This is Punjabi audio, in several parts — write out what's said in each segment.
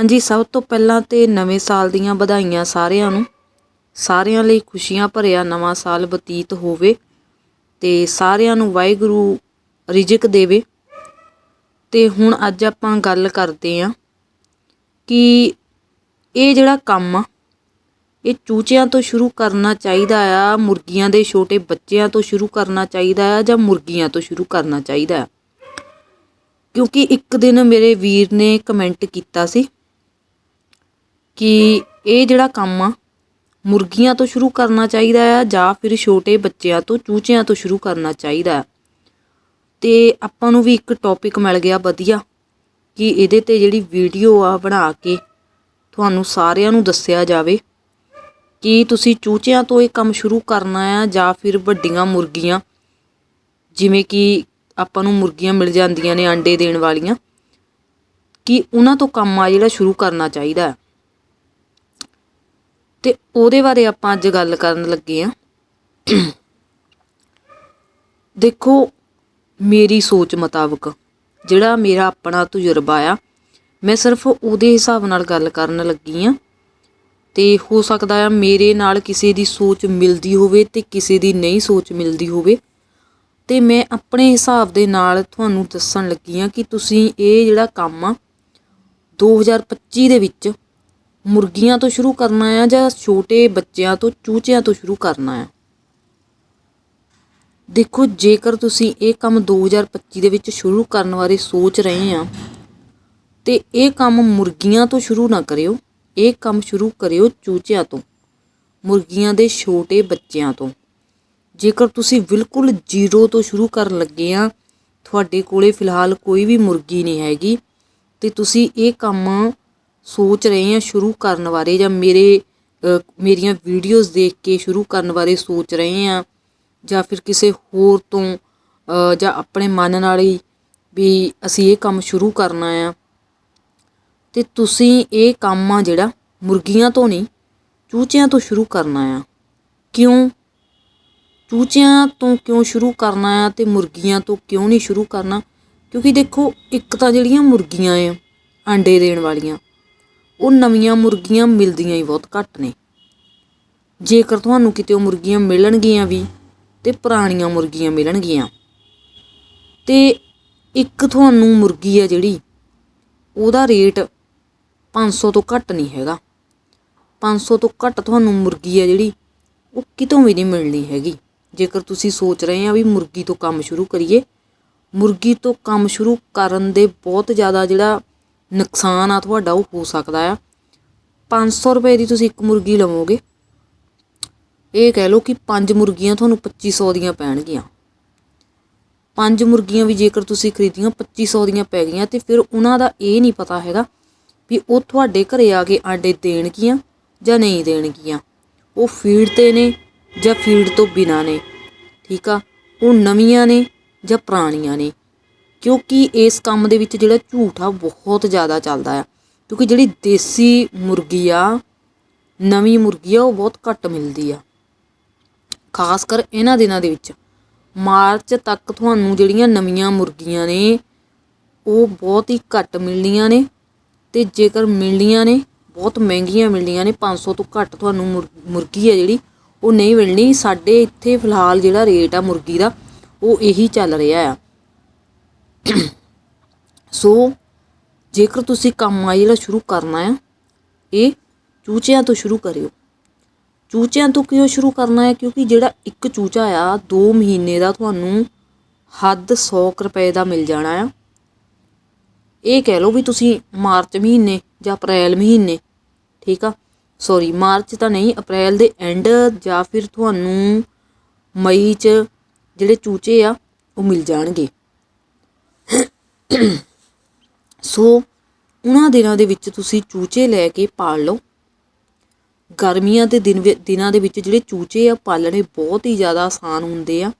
ਹਾਂਜੀ, ਸਭ ਤੋਂ ਪਹਿਲਾਂ ਤੇ ਨਵੇਂ ਸਾਲ ਦੀਆਂ ਵਧਾਈਆਂ ਸਾਰਿਆਂ ਨੂੰ। ਸਾਰਿਆਂ ਲਈ ਖੁਸ਼ੀਆਂ ਭਰਿਆ ਨਵਾਂ ਸਾਲ ਬਤੀਤ ਹੋਵੇ ਤੇ ਸਾਰਿਆਂ ਨੂੰ ਵਾਹਿਗੁਰੂ ਰਿਜ਼ਕ ਦੇਵੇ। ਤੇ ਹੁਣ ਅੱਜ ਆਪਾਂ ਗੱਲ ਕਰਦੇ ਆਂ ਕਿ ਇਹ ਜਿਹੜਾ ਕੰਮ ਆ, ਇਹ ਚੂਚਿਆਂ ਤੋਂ ਸ਼ੁਰੂ ਕਰਨਾ ਚਾਹੀਦਾ ਆ, ਮੁਰਗੀਆਂ ਦੇ ਛੋਟੇ ਬੱਚਿਆਂ ਤੋਂ ਸ਼ੁਰੂ ਕਰਨਾ ਚਾਹੀਦਾ ਆ ਜਾਂ ਮੁਰਗੀਆਂ ਤੋਂ ਸ਼ੁਰੂ ਕਰਨਾ ਚਾਹੀਦਾ ਆ? ਕਿਉਂਕਿ ਇੱਕ ਦਿਨ ਮੇਰੇ ਵੀਰ ਨੇ ਕਮੈਂਟ ਕੀਤਾ ਸੀ ਕਿ ਇਹ ਜਿਹੜਾ ਕੰਮ ਆ, ਮੁਰਗੀਆਂ ਤੋਂ ਸ਼ੁਰੂ ਕਰਨਾ ਚਾਹੀਦਾ ਆ ਜਾਂ ਫਿਰ ਛੋਟੇ ਬੱਚਿਆਂ ਤੋਂ, ਚੂਚਿਆਂ ਤੋਂ ਸ਼ੁਰੂ ਕਰਨਾ ਚਾਹੀਦਾ ਆ। ਤੇ ਆਪਾਂ ਨੂੰ ਵੀ ਇੱਕ ਟੌਪਿਕ ਮਿਲ ਗਿਆ ਵਧੀਆ, ਕਿ ਇਹਦੇ ਤੇ ਜਿਹੜੀ ਵੀਡੀਓ ਆ ਬਣਾ ਕੇ ਤੁਹਾਨੂੰ ਸਾਰਿਆਂ ਨੂੰ ਦੱਸਿਆ ਜਾਵੇ ਕਿ ਤੁਸੀਂ ਚੂਚਿਆਂ ਤੋਂ ਇਹ ਕੰਮ ਸ਼ੁਰੂ ਕਰਨਾ ਆ ਜਾਂ ਫਿਰ ਵੱਡੀਆਂ ਮੁਰਗੀਆਂ, ਜਿਵੇਂ ਕਿ ਆਪਾਂ ਨੂੰ ਮੁਰਗੀਆਂ ਮਿਲ ਜਾਂਦੀਆਂ ਨੇ ਆਂਡੇ ਦੇਣ ਵਾਲੀਆਂ, ਕਿ ਉਹਨਾਂ ਤੋਂ ਕੰਮ ਆ ਜਿਹੜਾ ਸ਼ੁਰੂ ਕਰਨਾ ਚਾਹੀਦਾ ਹੈ ਤੇ ਉਹਦੇ ਬਾਰੇ ਆਪਾਂ ਅੱਜ ਗੱਲ ਕਰਨ ਲੱਗੇ ਆ ਦੇਖੋ, ਮੇਰੀ ਸੋਚ ਮੁਤਾਬਕ ਜਿਹੜਾ ਮੇਰਾ ਆਪਣਾ ਤਜਰਬਾ ਆ, ਮੈਂ ਸਿਰਫ ਉਹਦੇ ਹਿਸਾਬ ਨਾਲ ਗੱਲ ਕਰਨ ਲੱਗੀ ਆ ਤੇ ਹੋ ਸਕਦਾ ਆ ਮੇਰੇ ਨਾਲ ਕਿਸੇ ਦੀ ਸੋਚ ਮਿਲਦੀ ਹੋਵੇ ਤੇ ਕਿਸੇ ਦੀ ਨਹੀਂ ਸੋਚ ਮਿਲਦੀ ਹੋਵੇ। ਤੇ ਮੈਂ ਆਪਣੇ ਹਿਸਾਬ ਦੇ ਨਾਲ ਤੁਹਾਨੂੰ ਦੱਸਣ ਲੱਗੀ ਆ ਕਿ ਤੁਸੀਂ ਇਹ ਜਿਹੜਾ ਕੰਮ ਆ 2025 ਦੇ ਵਿੱਚ ਮੁਰਗੀਆਂ ਤੋਂ ਸ਼ੁਰੂ ਕਰਨਾ ਆ ਜਾਂ ਛੋਟੇ ਬੱਚਿਆਂ ਤੋਂ, ਚੂਚਿਆਂ ਤੋਂ ਸ਼ੁਰੂ ਕਰਨਾ ਆ? ਦੇਖੋ, ਜੇਕਰ ਤੁਸੀਂ ਇਹ ਕੰਮ 2025 ਦੇ ਵਿੱਚ ਸ਼ੁਰੂ ਕਰਨ ਬਾਰੇ ਸੋਚ ਰਹੇ ਆ, ਤੇ ਇਹ ਕੰਮ ਮੁਰਗੀਆਂ ਤੋਂ ਸ਼ੁਰੂ ਨਾ ਕਰਿਓ। ਇਹ ਕੰਮ ਸ਼ੁਰੂ ਕਰਿਓ ਚੂਚਿਆਂ ਤੋਂ, ਮੁਰਗੀਆਂ ਦੇ ਛੋਟੇ ਬੱਚਿਆਂ ਤੋਂ। ਜੇਕਰ ਤੁਸੀਂ ਬਿਲਕੁਲ ਜ਼ੀਰੋ ਤੋਂ ਸ਼ੁਰੂ ਕਰਨ ਲੱਗੇ ਆ, ਤੁਹਾਡੇ ਕੋਲੇ ਫਿਲਹਾਲ ਕੋਈ ਵੀ ਮੁਰਗੀ ਨਹੀਂ ਹੈਗੀ, ਤੇ ਤੁਸੀਂ ਇਹ ਕੰਮ ਸੋਚ ਰਹੇ ਹਾਂ ਸ਼ੁਰੂ ਕਰਨ ਬਾਰੇ ਜਾਂ ਮੇਰੇ ਮੇਰੀਆਂ ਵੀਡੀਓਜ਼ ਦੇਖ ਕੇ ਸ਼ੁਰੂ ਕਰਨ ਬਾਰੇ ਸੋਚ ਰਹੇ ਹਾਂ ਜਾਂ ਫਿਰ ਕਿਸੇ ਹੋਰ ਤੋਂ ਜਾਂ ਆਪਣੇ ਮਨ ਨਾਲ ਹੀ ਵੀ ਅਸੀਂ ਇਹ ਕੰਮ ਸ਼ੁਰੂ ਕਰਨਾ ਆ। ਤੇ ਤੁਸੀਂ ਇਹ ਕੰਮ ਆ ਜਿਹੜਾ ਮੁਰਗੀਆਂ ਤੋਂ ਨਹੀਂ, ਚੂਚਿਆਂ ਤੋਂ ਸ਼ੁਰੂ ਕਰਨਾ ਆ। ਕਿਉਂ? ਚੂਚਿਆਂ ਤੋਂ ਕਿਉਂ ਸ਼ੁਰੂ ਕਰਨਾ ਆ ਤੇ ਮੁਰਗੀਆਂ ਤੋਂ ਕਿਉਂ ਨਹੀਂ ਸ਼ੁਰੂ ਕਰਨਾ? ਕਿਉਂਕਿ ਦੇਖੋ ਇੱਕ ਤਾਂ ਜਿਹੜੀਆਂ ਮੁਰਗੀਆਂ ਆ, ਅੰਡੇ ਦੇਣ ਵਾਲੀਆਂ ਉਹ ਨਵੀਆਂ ਮੁਰਗੀਆਂ ਮਿਲਦੀਆਂ ਹੀ ਬਹੁਤ ਘੱਟ ਨੇ। ਜੇਕਰ ਤੁਹਾਨੂੰ ਕਿਤੇ ਉਹ ਮੁਰਗੀਆਂ ਮਿਲਣਗੀਆਂ ਵੀ ਤੇ ਪੁਰਾਣੀਆਂ ਮੁਰਗੀਆਂ ਮਿਲਣਗੀਆਂ, ਤੇ ਇੱਕ ਤੁਹਾਨੂੰ ਮੁਰਗੀ ਆ ਜਿਹੜੀ, ਉਹਦਾ ਰੇਟ 500 ਤੋਂ ਘੱਟ ਨਹੀਂ ਹੈਗਾ। 500 ਤੋਂ ਘੱਟ ਤੁਹਾਨੂੰ ਮੁਰਗੀ ਆ ਜਿਹੜੀ, ਉਹ ਕਿਤੋਂ ਵੀ ਨਹੀਂ ਮਿਲਣੀ ਹੈਗੀ। ਜੇਕਰ ਤੁਸੀਂ ਸੋਚ ਰਹੇ ਆ ਵੀ ਮੁਰਗੀ ਤੋਂ ਕੰਮ ਸ਼ੁਰੂ ਕਰੀਏ, ਮੁਰਗੀ ਤੋਂ ਕੰਮ ਸ਼ੁਰੂ ਕਰਨ ਦੇ ਬਹੁਤ ਜ਼ਿਆਦਾ ਜਿਹੜਾ ਨੁਕਸਾਨ ਆ ਤੁਹਾਡਾ, ਉਹ ਹੋ ਸਕਦਾ ਆ। 500 ਰੁਪਏ ਦੀ ਤੁਸੀਂ ਇੱਕ ਮੁਰਗੀ ਲਵੋਗੇ। ਇਹ ਕਹਿ ਲਓ ਕਿ ਪੰਜ ਮੁਰਗੀਆਂ ਤੁਹਾਨੂੰ 2500 ਦੀਆਂ ਪੈਣਗੀਆਂ। ਪੰਜ ਮੁਰਗੀਆਂ ਵੀ ਜੇਕਰ ਤੁਸੀਂ ਖਰੀਦੀਆਂ 2500 ਦੀਆਂ ਪੈ ਗਈਆਂ, ਤੇ ਫਿਰ ਉਹਨਾਂ ਦਾ ਇਹ ਨਹੀਂ ਪਤਾ ਹੈਗਾ ਵੀ ਉਹ ਤੁਹਾਡੇ ਘਰੇ ਆ ਕੇ ਆਂਡੇ ਦੇਣਗੀਆਂ ਜਾਂ ਨਹੀਂ ਦੇਣਗੀਆਂ। ਉਹ ਫੀਡ ਤੇ ਨੇ ਜਾਂ ਫੀਡ ਤੋਂ ਬਿਨਾ ਨੇ, ਠੀਕ ਆ? ਉਹ ਨਵੀਆਂ ਨੇ ਜਾਂ ਪੁਰਾਣੀਆਂ ਨੇ। ਕਿਉਂਕਿ ਇਸ ਕੰਮ ਦੇ ਵਿੱਚ ਜਿਹੜਾ ਝੂਠ ਆ ਬਹੁਤ ਜ਼ਿਆਦਾ ਚੱਲਦਾ ਆ। ਕਿਉਂਕਿ ਜਿਹੜੀ ਦੇਸੀ ਮੁਰਗੀ ਆ, ਨਵੀਂ ਮੁਰਗੀ ਆ, ਉਹ ਬਹੁਤ ਘੱਟ ਮਿਲਦੀ ਆ। ਖਾਸ ਕਰ ਇਹਨਾਂ ਦਿਨਾਂ ਦੇ ਵਿੱਚ। ਮਾਰਚ ਤੱਕ ਤੁਹਾਨੂੰ ਜਿਹੜੀਆਂ ਨਵੀਆਂ ਮੁਰਗੀਆਂ ਨੇ, ਉਹ ਬਹੁਤ ਹੀ ਘੱਟ ਮਿਲਣੀਆਂ ਨੇ ਤੇ ਜੇਕਰ ਮਿਲਣੀਆਂ ਨੇ, ਬਹੁਤ ਮਹਿੰਗੀਆਂ ਮਿਲਣੀਆਂ ਨੇ 500 ਤੋਂ ਘੱਟ ਤੁਹਾਨੂੰ ਮੁਰਗੀ ਆ ਜਿਹੜੀ, ਉਹ ਨਹੀਂ ਮਿਲਣੀ। ਸਾਡੇ ਇੱਥੇ ਫਿਲਹਾਲ ਜਿਹੜਾ ਰੇਟ ਆ ਮੁਰਗੀ ਦਾ, ਉਹ ਇਹੀ ਚੱਲ ਰਿਹਾ ਆ। ਸੋ, ਜੇਕਰ ਤੁਸੀਂ ਕੰਮ ਆ ਜਿਹੜਾ ਸ਼ੁਰੂ ਕਰਨਾ ਆ, ਇਹ ਚੂਚਿਆਂ ਤੋਂ ਸ਼ੁਰੂ ਕਰਿਓ। ਚੂਚਿਆਂ ਤੋਂ ਕਿਉਂ ਸ਼ੁਰੂ ਕਰਨਾ ਹੈ ਕਿਉਂਕਿ ਜਿਹੜਾ ਇੱਕ ਚੂਚਾ ਆ 2 ਮਹੀਨੇ ਦਾ ਤੁਹਾਨੂੰ ਹੱਦ 100 ਰੁਪਏ ਦਾ ਮਿਲ ਜਾਣਾ ਆ। ਇਹ ਕਹਿ ਲਓ ਵੀ ਤੁਸੀਂ ਮਾਰਚ ਮਹੀਨੇ ਜਾਂ ਅਪ੍ਰੈਲ ਮਹੀਨੇ, ਠੀਕ ਆ? ਸੌਰੀ ਮਾਰਚ ਤਾਂ ਨਹੀਂ, ਅਪ੍ਰੈਲ ਦੇ ਐਂਡ ਜਾਂ ਫਿਰ ਤੁਹਾਨੂੰ ਮਈ 'ਚ ਜਿਹੜੇ ਚੂਚੇ ਆ, ਉਹ ਮਿਲ ਜਾਣਗੇ। ਸੋ ਉਹਨਾਂ ਦਿਨਾਂ ਦੇ ਵਿੱਚ ਤੁਸੀਂ ਚੂਚੇ ਲੈ ਕੇ ਪਾਲ ਲਓ। ਗਰਮੀਆਂ ਦੇ ਦਿਨ ਦਿਨਾਂ ਦੇ ਵਿੱਚ ਜਿਹੜੇ ਚੂਚੇ ਆ, ਪਾਲਣੇ ਬਹੁਤ ਹੀ ਜ਼ਿਆਦਾ ਆਸਾਨ ਹੁੰਦੇ ਆ।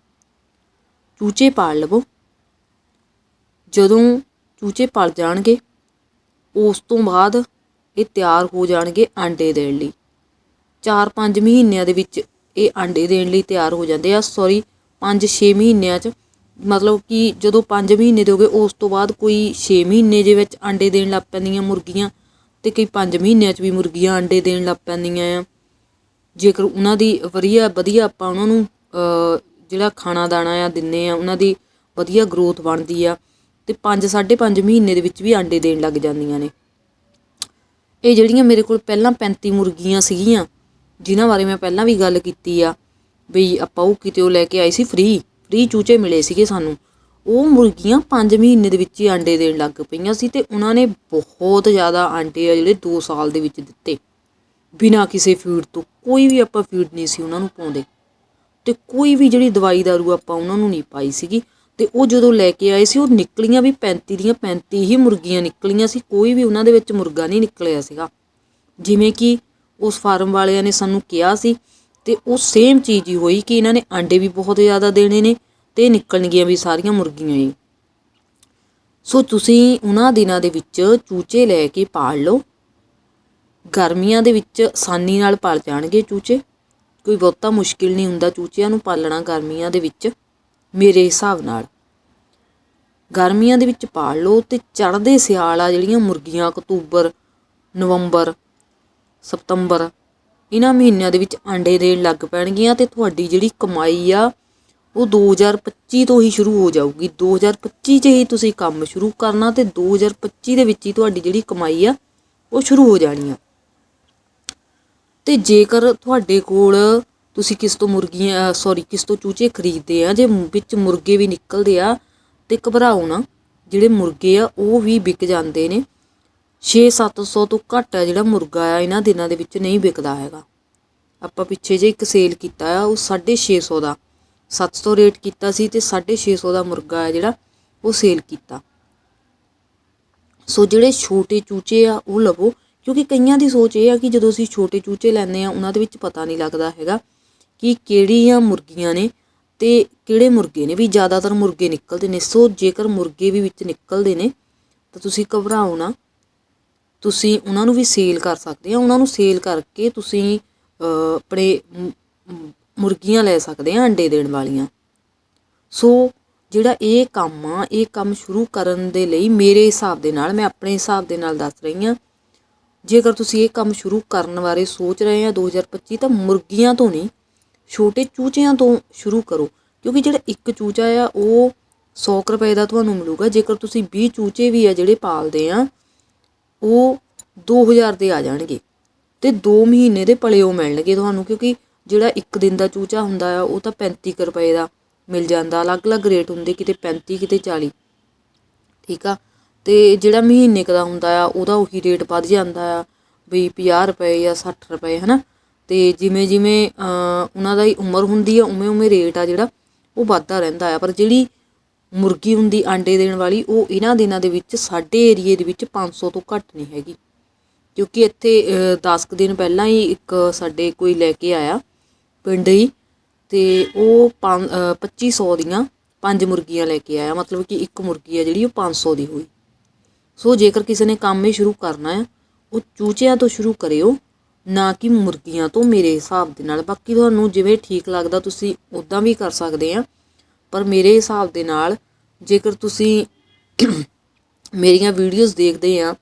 ਚੂਚੇ ਪਾਲ ਲਵੋ। ਜਦੋਂ ਚੂਚੇ ਪਲ ਜਾਣਗੇ, ਉਸ ਤੋਂ ਬਾਅਦ ਇਹ ਤਿਆਰ ਹੋ ਜਾਣਗੇ ਆਂਡੇ ਦੇਣ ਲਈ। 4-5 ਮਹੀਨਿਆਂ ਦੇ ਵਿੱਚ ਇਹ ਆਂਡੇ ਦੇਣ ਲਈ ਤਿਆਰ ਹੋ ਜਾਂਦੇ ਆ। ਸੌਰੀ 5-6 ਮਹੀਨਿਆਂ 'ਚ ਮਤਲਬ ਕਿ ਜਦੋਂ 5 ਮਹੀਨੇ ਦੇ ਹੋ ਗਏ, ਉਸ ਤੋਂ ਬਾਅਦ ਕੋਈ 6 ਮਹੀਨੇ ਦੇ ਵਿੱਚ ਆਂਡੇ ਦੇਣ ਲੱਗ ਪੈਂਦੀਆਂ ਮੁਰਗੀਆਂ ਤੇ ਕਈ 5 ਮਹੀਨਿਆਂ 'ਚ ਵੀ ਮੁਰਗੀਆਂ ਆਂਡੇ ਦੇਣ ਲੱਗ ਪੈਂਦੀਆਂ ਆ। ਜੇਕਰ ਉਹਨਾਂ ਦੀ ਵਧੀਆ ਵਧੀਆ ਆਪਾਂ ਉਹਨਾਂ ਨੂੰ ਜਿਹੜਾ ਖਾਣਾ ਦਾਣਾ ਆ ਦਿੰਨੇ ਆ, ਉਹਨਾਂ ਦੀ ਵਧੀਆ ਗਰੋਥ ਬਣਦੀ ਆ ਤੇ 5 5.5 ਮਹੀਨੇ ਦੇ ਵਿੱਚ ਵੀ ਆਂਡੇ ਦੇਣ ਲੱਗ ਜਾਂਦੀਆਂ ਨੇ। ਇਹ ਜਿਹੜੀਆਂ ਮੇਰੇ ਕੋਲ ਪਹਿਲਾਂ 35 ਮੁਰਗੀਆਂ ਸੀਗੀਆਂ, ਜਿਨ੍ਹਾਂ ਬਾਰੇ ਮੈਂ ਪਹਿਲਾਂ ਵੀ ਗੱਲ ਕੀਤੀ ਆ ਵੀ ਆਪਾਂ ਉਹ ਕਿਤੇ ਉਹ ਲੈ ਕੇ ਆਏ ਸੀ ਫ੍ਰੀ ਫ੍ਰੀ ਚੂਚੇ ਮਿਲੇ ਸੀਗੇ ਸਾਨੂੰ। ਉਹ ਮੁਰਗੀਆਂ 5 ਮਹੀਨੇ ਦੇ ਵਿੱਚ ਹੀ ਆਂਡੇ ਦੇਣ ਲੱਗ ਪਈਆਂ ਸੀ ਤੇ ਉਹਨਾਂ ਨੇ ਬਹੁਤ ਜ਼ਿਆਦਾ ਆਂਡੇ ਆ ਜਿਹੜੇ 2 ਸਾਲ ਦੇ ਵਿੱਚ ਦਿੱਤੇ। ਬਿਨਾਂ ਕਿਸੇ ਫੀਡ ਤੋਂ। ਕੋਈ ਵੀ ਆਪਾਂ ਫੀਡ ਨਹੀਂ ਸੀ ਉਹਨਾਂ ਨੂੰ ਪਾਉਂਦੇ। ਤੇ ਕੋਈ ਵੀ ਜਿਹੜੀ ਦਵਾਈ ਦਾਰੂ ਆਪਾਂ ਉਹਨਾਂ ਨੂੰ ਨਹੀਂ ਪਾਈ ਸੀਗੀ। ਤੇ ਉਹ ਜਦੋਂ ਲੈ ਕੇ ਆਏ ਸੀ, ਉਹ ਨਿਕਲੀਆਂ ਵੀ 35 ਦੀਆਂ 35 ਹੀ ਮੁਰਗੀਆਂ ਨਿਕਲੀਆਂ ਸੀ। ਕੋਈ ਵੀ ਉਹਨਾਂ ਦੇ ਵਿੱਚ ਮੁਰਗਾ ਨਹੀਂ ਨਿਕਲਿਆ ਸੀਗਾ। ਜਿਵੇਂ ਕਿ ਉਸ ਫਾਰਮ ਵਾਲਿਆਂ ਨੇ ਸਾਨੂੰ ਕਿਹਾ ਸੀ ਤੇ ਉਹ ਸੇਮ ਚੀਜ਼ ਹੀ ਹੋਈ ਕਿ ਇਹਨਾਂ ਨੇ ਆਂਡੇ ਵੀ ਬਹੁਤ ਜ਼ਿਆਦਾ ਦੇਣੇ ਨੇ ਤੇ ਨਿਕਲਣਗੀਆਂ ਵੀ ਸਾਰੀਆਂ ਮੁਰਗੀਆਂ ਹੀ। ਸੋ ਤੁਸੀਂ ਉਹਨਾਂ ਦਿਨਾਂ ਦੇ ਵਿੱਚ ਚੂਚੇ ਲੈ ਕੇ ਪਾਲ ਲਓ। ਗਰਮੀਆਂ ਦੇ ਵਿੱਚ ਆਸਾਨੀ ਨਾਲ ਪਲ ਜਾਣਗੇ ਚੂਚੇ। ਕੋਈ ਬਹੁਤਾ ਮੁਸ਼ਕਿਲ ਨਹੀਂ ਹੁੰਦਾ ਚੂਚਿਆਂ ਨੂੰ ਪਾਲਣਾ ਗਰਮੀਆਂ ਦੇ ਵਿੱਚ, ਮੇਰੇ ਹਿਸਾਬ ਨਾਲ। ਗਰਮੀਆਂ ਦੇ ਵਿੱਚ ਪਾਲ ਲਓ ਤੇ ਚੜ੍ਹਦੇ ਸਿਆਲ ਆ ਜਿਹੜੀਆਂ ਮੁਰਗੀਆਂ ਅਕਤੂਬਰ, ਨਵੰਬਰ, ਸਤੰਬਰ ਇਹਨਾਂ ਮਹੀਨਿਆਂ ਦੇ ਵਿੱਚ ਆਂਡੇ ਦੇਣ ਲੱਗ ਪੈਣਗੀਆਂ ਤੇ ਤੁਹਾਡੀ ਜਿਹੜੀ ਕਮਾਈ ਆ, ਉਹ 2025 ਤੋਂ ਹੀ ਸ਼ੁਰੂ ਹੋ ਜਾਊਗੀ। 2025 'ਚ ਹੀ ਤੁਸੀਂ ਕੰਮ ਸ਼ੁਰੂ ਕਰਨਾ ਤੇ 2025 ਦੇ ਵਿੱਚ ਹੀ ਤੁਹਾਡੀ ਜਿਹੜੀ ਕਮਾਈ ਆ, ਉਹ ਸ਼ੁਰੂ ਹੋ ਜਾਣੀ ਆ। ਤੇ ਜੇਕਰ ਤੁਹਾਡੇ ਕੋਲ ਤੁਸੀਂ ਕਿਸ ਤੋਂ ਮੁਰਗੀਆਂ ਸੌਰੀ ਕਿਸ ਤੋਂ ਚੂਚੇ ਖਰੀਦਦੇ ਆ, ਜੇ ਵਿੱਚ ਮੁਰਗੇ ਵੀ ਨਿਕਲਦੇ ਆ ਤੇ ਘਬਰਾਓ ਨਾ, ਜਿਹੜੇ ਮੁਰਗੇ ਆ, ਉਹ ਵੀ ਵਿਕ ਜਾਂਦੇ ਨੇ। 6-700 ਤੋਂ ਘੱਟ ਆ ਜਿਹੜਾ ਮੁਰਗਾ ਆ, ਇਹਨਾਂ ਦਿਨਾਂ ਦੇ ਵਿੱਚ ਨਹੀਂ ਵਿਕਦਾ ਹੈਗਾ। ਆਪਾਂ ਪਿੱਛੇ ਜੇ ਇੱਕ ਸੇਲ ਕੀਤਾ ਆ, ਉਹ 650 ਦਾ। 700 ਰੇਟ ਕੀਤਾ ਸੀ ਤੇ 650 ਦਾ ਮੁਰਗਾ ਆ ਜਿਹੜਾ, ਉਹ ਸੇਲ ਕੀਤਾ। ਸੋ ਜਿਹੜੇ ਛੋਟੇ ਚੂਚੇ ਆ, ਉਹ ਲਵੋ। ਕਿਉਂਕਿ ਕਈਆਂ ਦੀ ਸੋਚ ਇਹ ਆ ਕਿ ਜਦੋਂ ਅਸੀਂ ਛੋਟੇ ਚੂਚੇ ਲੈਂਦੇ ਆ, ਉਹਨਾਂ ਦੇ ਵਿੱਚ ਪਤਾ ਨਹੀਂ ਲੱਗਦਾ ਹੈਗਾ ਕਿ ਕਿਹੜੀਆਂ ਮੁਰਗੀਆਂ ਨੇ ਤੇ ਕਿਹੜੇ ਮੁਰਗੇ ਨੇ। ਵੀ ਜ਼ਿਆਦਾਤਰ ਮੁਰਗੇ ਨਿਕਲਦੇ ਨੇ। ਸੋ ਜੇਕਰ ਮੁਰਗੇ ਵੀ ਵਿੱਚ ਨਿਕਲਦੇ ਨੇ, ਤਾਂ ਤੁਸੀਂ ਘਬਰਾਓ ਨਾ। ਤੁਸੀਂ ਉਹਨਾਂ ਨੂੰ ਵੀ ਸੇਲ ਕਰ ਸਕਦੇ ਆ ਉਹਨਾਂ ਨੂੰ ਸੇਲ ਕਰਕੇ ਤੁਸੀਂ ਆਪਣੇ ਮੁਰਗੀਆਂ ਲੈ ਸਕਦੇ ਆ ਅੰਡੇ ਦੇਣ ਵਾਲੀਆਂ। ਸੋ, ਜਿਹੜਾ ਇਹ ਕੰਮ ਆ, ਇਹ ਕੰਮ ਸ਼ੁਰੂ ਕਰਨ ਦੇ ਲਈ ਮੇਰੇ ਹਿਸਾਬ ਦੇ ਨਾਲ, ਮੈਂ ਆਪਣੇ ਹਿਸਾਬ ਦੇ ਨਾਲ ਦੱਸ ਰਹੀ ਹਾਂ, ਜੇਕਰ ਤੁਸੀਂ ਇਹ ਕੰਮ ਸ਼ੁਰੂ ਕਰਨ ਬਾਰੇ ਸੋਚ ਰਹੇ ਆ 2025 ਤਾਂ ਮੁਰਗੀਆਂ ਤੋਂ ਨਹੀਂ, ਛੋਟੇ ਚੂਚਿਆਂ ਤੋਂ ਸ਼ੁਰੂ ਕਰੋ। ਕਿਉਂਕਿ ਜਿਹੜਾ ਇੱਕ ਚੂਚਾ ਆ, ਉਹ 100 ਕੁ ਰੁਪਏ ਦਾ ਤੁਹਾਨੂੰ ਮਿਲੂਗਾ, ਜੇਕਰ ਤੁਸੀਂ 20 ਚੂਚੇ ਵੀ ਆ ਜਿਹੜੇ ਪਾਲਦੇ ਆ ਉਹ 2000 ਦੇ ਆ ਜਾਣਗੇ ਤੇ 2 ਮਹੀਨੇ ਦੇ ਪਲਿਓ ਮਿਲਣਗੇ ਤੁਹਾਨੂੰ, ਕਿਉਂਕਿ ਜਿਹੜਾ ਇੱਕ ਦਿਨ ਦਾ ਚੂਚਾ ਹੁੰਦਾ ਆ, ਉਹ ਤਾਂ 35 ਕੁ ਰੁਪਏ ਦਾ ਮਿਲ ਜਾਂਦਾ। ਅਲੱਗ-ਅਲੱਗ ਰੇਟ ਹੁੰਦੇ, ਕਿਤੇ 35 ਕਿਤੇ 40 ਠੀਕ ਆ? ਤੇ ਜਿਹੜਾ ਮਹੀਨੇ ਕੁ ਦਾ ਹੁੰਦਾ ਆ, ਉਹਦਾ ਉਹੀ ਰੇਟ ਵੱਧ ਜਾਂਦਾ ਆ ਵੀ 50 ਰੁਪਏ ਜਾਂ 60 ਰੁਪਏ, ਹਨਾ? ਤੇ ਜਿਵੇਂ ਜਿਵੇਂ ਉਹਨਾਂ ਦਾ ਹੀ ਉਮਰ ਹੁੰਦੀ ਆ ਉਵੇਂ ਉਵੇਂ ਰੇਟ ਆ ਜਿਹੜਾ, ਉਹ ਵੱਧਦਾ ਰਹਿੰਦਾ ਆ। ਪਰ ਜਿਹੜੀ ਮੁਰਗੀ ਹੁੰਦੀ, ਆਂਡੇ ਦੇਣ ਵਾਲੀ, ਉਹ ਇਹਨਾਂ ਦਿਨਾਂ ਦੇ ਵਿੱਚ ਸਾਡੇ ਏਰੀਏ ਦੇ ਵਿੱਚ 500 ਤੋਂ ਘੱਟ ਨਹੀਂ ਹੈਗੀ। ਕਿਉਂਕਿ ਇੱਥੇ 10 ਕੁ ਦਿਨ ਪਹਿਲਾਂ ਹੀ ਇੱਕ ਸਾਡੇ ਕੋਈ ਲੈ ਕੇ ਆਇਆ ਪਿੰਡ ਹੀ, ਤੇ ਉਹ ਪੰਜ- ਅਹ 2500 ਦੀਆਂ ਪੰਜ ਮੁਰਗੀਆਂ ਲੈ ਕੇ ਆਇਆ। ਮਤਲਬ ਕਿ ਇੱਕ ਮੁਰਗੀ ਆ ਜਿਹੜੀ ਉਹ 500 ਦੀ ਹੋਈ। ਸੋ ਜੇਕਰ ਕਿਸੇ ਨੇ ਕੰਮ ਹੀ ਸ਼ੁਰੂ ਕਰਨਾ ਹੈ ਉਹ ਚੂਚਿਆਂ ਤੋਂ ਸ਼ੁਰੂ ਕਰਿਓ, ਨਾ ਕਿ ਮੁਰਗੀਆਂ ਤੋਂ ਮੇਰੇ ਹਿਸਾਬ ਦੇ ਨਾਲ। ਬਾਕੀ ਤੁਹਾਨੂੰ ਜਿਵੇਂ ਠੀਕ ਲੱਗਦਾ, ਤੁਸੀਂ ਉਦਾਂ ਵੀ ਕਰ ਸਕਦੇ ਆ। ਪਰ ਮੇਰੇ ਹਿਸਾਬ ਦੇ ਨਾਲ ਜੇਕਰ ਤੁਸੀਂ ਮੇਰੀਆਂ ਵੀਡੀਓਜ਼ ਦੇਖਦੇ ਆ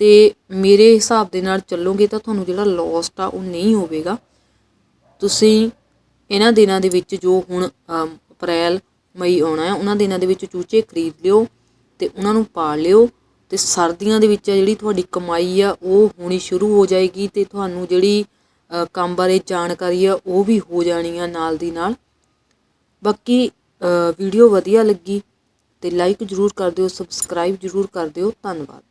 ਤੇ ਮੇਰੇ ਹਿਸਾਬ ਦੇ ਨਾਲ ਚੱਲੋਗੇ ਤਾਂ ਤੁਹਾਨੂੰ ਜਿਹੜਾ ਲੋਸਟ ਆ ਉਹ ਨਹੀਂ ਹੋਵੇਗਾ। ਤੁਸੀਂ ਇਹਨਾਂ ਦਿਨਾਂ ਦੇ ਵਿੱਚ ਜੋ ਹੁਣ ਅਪ੍ਰੈਲ, ਮਈ ਆਉਣਾ ਹੈ ਉਹਨਾਂ ਦਿਨਾਂ ਦੇ ਵਿੱਚ ਚੂਚੇ ਖਰੀਦ ਲਿਓ ਤੇ ਉਹਨਾਂ ਨੂੰ ਪਾ ਲਿਓ ਤੇ ਸਰਦੀਆਂ ਦੇ ਵਿੱਚ ਆ ਜਿਹੜੀ ਤੁਹਾਡੀ ਕਮਾਈ ਆ ਉਹ ਹੋਣੀ ਸ਼ੁਰੂ ਹੋ ਜਾਏਗੀ ਤੇ ਤੁਹਾਨੂੰ ਜਿਹੜੀ ਕੰਮ ਬਾਰੇ ਜਾਣਕਾਰੀ ਆ ਉਹ ਵੀ ਹੋ ਜਾਣੀ ਆ ਨਾਲ ਦੀ ਨਾਲ। ਬਾਕੀ ਵੀਡੀਓ ਵਧੀਆ ਲੱਗੀ ਤੇ ਲਾਈਕ ਜਰੂਰ ਕਰ ਦਿਓ ਸਬਸਕ੍ਰਾਈਬ ਜਰੂਰ ਕਰ ਦਿਓ ਧੰਨਵਾਦ।